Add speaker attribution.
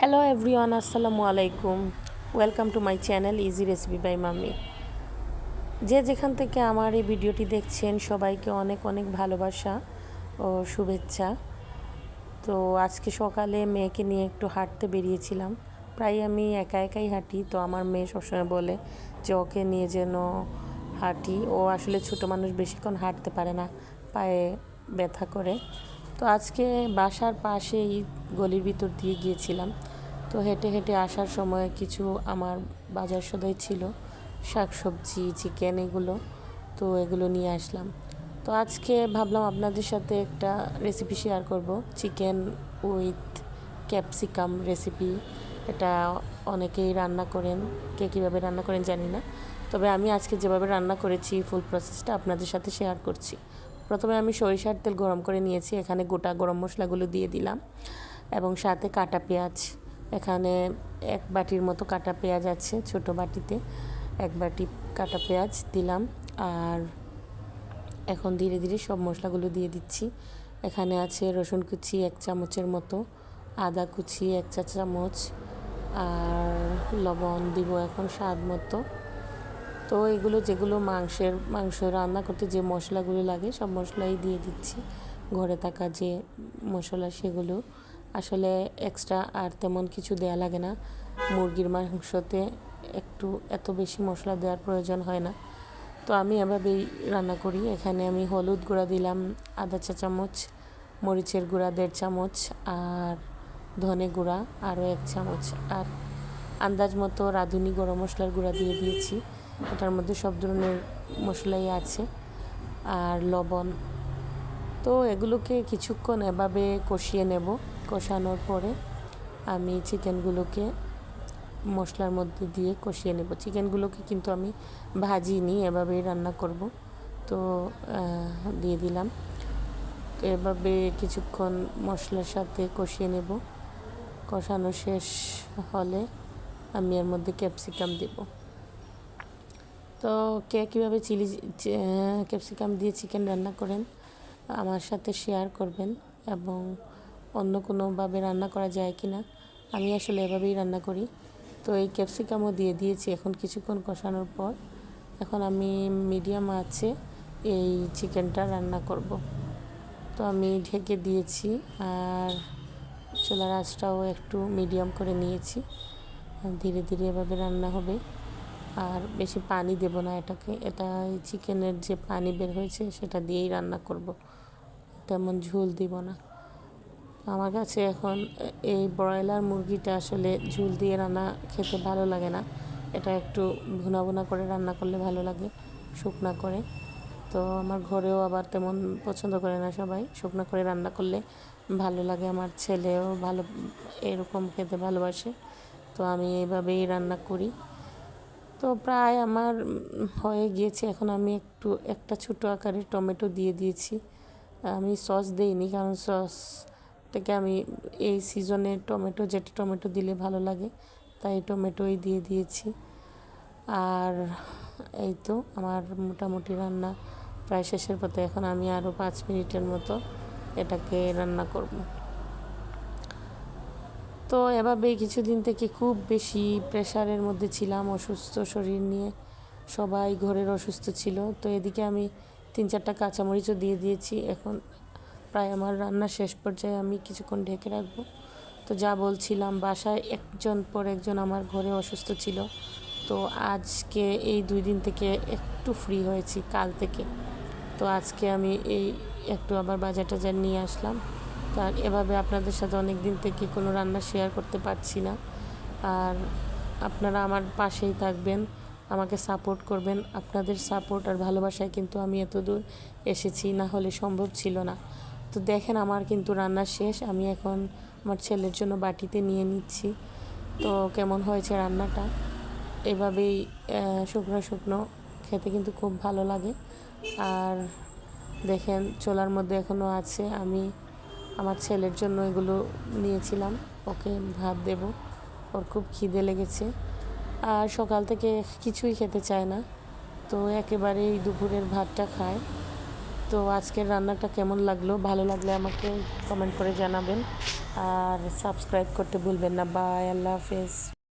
Speaker 1: Hello everyone আসসালামু আলাইকুম welcome to my channel easy recipe by mummy যে যেখান থেকে আমার এই ভিডিওটি দেখছেন, সবাইকে অনেক অনেক ভালোবাসা ও শুভেচ্ছা। তো আজকে সকালে মেয়েকে নিয়ে একটু হাঁটতে বেরিয়েছিলাম। প্রায় আমি একা একাই হাঁটি, তো আমার মেয়ে সবসময় বলে যে ওকে নিয়ে যেন হাঁটি। ও আসলে ছোটো মানুষ, বেশিক্ষণ হাঁটতে পারে না, পায়ে ব্যথা করে। তো আজকে বাসার পাশেই গলির ভিতর দিয়ে গিয়েছিলাম। তো হেঁটে হেঁটে আসার সময় কিছু আমার বাজার সদাই ছিল শাক সবজি চিকেন এগুলো, তো এগুলো নিয়ে আসলাম। তো আজকে ভাবলাম আপনাদের সাথে একটা রেসিপি শেয়ার করব। চিকেন উইথ ক্যাপসিকাম রেসিপি এটা অনেকেই রান্না করেন, কে কীভাবে রান্না করেন জানি না। তবে আমি আজকে যেভাবে রান্না করেছি ফুল প্রসেসটা আপনাদের সাথে শেয়ার করছি। প্রথমে আমি সরিষার তেল গরম করে নিয়েছি, এখানে গোটা গরম মশলাগুলো দিয়ে দিলাম এবং সাথে কাটা পেঁয়াজ। এখানে এক বাটির মতো কাটা পেঁয়াজ আছে ছোট বাটিতে, এক বাটি কাটা পেঁয়াজ দিলাম আর এখন ধীরে ধীরে সব মশলাগুলো দিয়ে দিচ্ছি। এখানে আছে রসুন কুচি এক চামচের মতো, আদা কুচি এক চা চামচ আর লবণ দিব এখন স্বাদ মতো। তো এগুলো যেগুলো মাংসের, মাংস রান্না করতে যে মশলাগুলো লাগে, সব মশলাই দিয়ে দিচ্ছি। ঘরে থাকা যে মশলা সেগুলো। আসলে এক্সট্রা আর তেমন কিছু দেয়া লাগে না। মুরগির মাংসতে একটু, এত বেশি মশলা দেওয়ার প্রয়োজন হয় না। তো আমি এভাবেই রান্না করি। এখানে আমি হলুদ গুঁড়া দিলাম আধা চা চামচ, মরিচের গুঁড়া দেড় চামচ, আর ধনে গুঁড়া আরও এক চামচ। আর আন্দাজ মতো রাঁধুনি গরম মশলার গুঁড়া দিয়ে দিয়েছি। এটার মধ্যে সব ধরনের মশলাই আছে আর লবণ। তো এগুলোকে কিছুক্ষণ এভাবে কষিয়ে নেব। কষানোর পরে আমি চিকেনগুলোকে মশলার মধ্যে দিয়ে কষিয়ে নেব। চিকেনগুলোকে কিন্তু আমি ভাজিনি, এভাবেই রান্না করব। তো দিয়ে দিলাম। তো এভাবে কিছুক্ষণ মশলার সাথে কষিয়ে নেব। কষানো শেষ হলে আমি এর মধ্যে ক্যাপসিকাম দেব। তো কে কীভাবে চিলি ক্যাপসিকাম দিয়ে চিকেন রান্না করেন, আমার সাথে শেয়ার করবেন এবং অন্য কোনোভাবে রান্না করা যায় কি না আমি আসলে এভাবেই রান্না করি। তো এই ক্যাপসিকামও দিয়ে দিয়েছি এখন কিছুক্ষণ কষানোর পর। এখন আমি মিডিয়াম আছে এই চিকেনটা রান্না করব। তো আমি ঢেকে দিয়েছি আর চোলার আঁচটাও একটু মিডিয়াম করে নিয়েছি। ধীরে ধীরে এভাবে রান্না হবে। আর বেশি পানি দেব না এটাকে। এটা চিকেনের যে পানি বের হয়েছে সেটা দিয়েই রান্না করব। তেমন ঝোল দিব না। আমার কাছে এখন এই ব্রয়লার মুরগিটা আসলে ঝুল দিয়ে রান্না খেতে ভালো লাগে না। এটা একটু ভুনা ভুনা করে রান্না করলে ভালো লাগে, শুকনা করে। তো আমার ঘরেও আবার তেমন পছন্দ করে না সবাই, শুকনা করে রান্না করলে ভালো লাগে। আমার ছেলেও ভালো, এরকম খেতে ভালোবাসে। তো আমি এইভাবেই রান্না করি। তো প্রায় আমার হয়ে গিয়েছে। এখন আমি একটু, একটা ছোটো আকারের টমেটো দিয়ে দিয়েছি। আমি সস দিইনি, কারণ সস থেকে আমি এই সিজনে টমেটো, যেটা টমেটো দিলে ভালো লাগে, তাই টমেটোই দিয়ে দিয়েছি। আর এই তো আমার মোটামুটি রান্না প্রায় শেষের পথে। এখন আমি আরও পাঁচ মিনিটের মতো এটাকে রান্না করব। তো এভাবেই কিছুদিন থেকে খুব বেশি প্রেশারের মধ্যে ছিলাম অসুস্থ শরীর নিয়ে। সবাই ঘরের অসুস্থ ছিল। তো এদিকে আমি তিন চারটা কাঁচামরিচও দিয়ে দিয়েছি। এখন প্রায় আমার রান্না শেষ পর্যায়ে আমি কিছুক্ষণ ঢেকে রাখব। তো যা বলছিলাম, বাসায় একজন পর একজন আমার ঘরে অসুস্থ ছিল। তো আজকে এই দুই দিন থেকে একটু ফ্রি হয়েছি কাল থেকে। তো আজকে আমি এই একটু আবার বাজার টাজার নিয়ে আসলাম। তার এভাবে আপনাদের সাথে অনেক দিন থেকে কোনো রান্না শেয়ার করতে পারছি না। আর আপনারা আমার পাশেই থাকবেন, আমাকে সাপোর্ট করবেন। আপনাদের সাপোর্ট আর ভালোবাসায় কিন্তু আমি এত দূর এসেছি, না হলে সম্ভব ছিল না। তো দেখেন আমার কিন্তু রান্না শেষ, আমি এখন আমার ছেলের জন্য বাটিতে নিয়ে নিচ্ছি। তো কেমন হয়েছে রান্নাটা? এভাবেই শুকনো শুকনো, খেতে কিন্তু খুব ভালো লাগে। আর দেখেন, চোলার মধ্যে এখনও আছে, আমি আমার ছেলের জন্য এগুলো নিয়েছিলাম। ওকে ভাত দেব। ওর খুব খিদে লেগেছে। আর সকাল থেকে কিছুই খেতে চায় না। তো একেবারেই দুপুরের ভাতটা খায়। তো আজকের রান্নাটা কেমন লাগল? ভালো লাগলে আমাকে কমেন্ট করে জানাবেন। আর সাবস্ক্রাইব করতে ভুলবেন না। বাই আল্লাহ হাফেজ।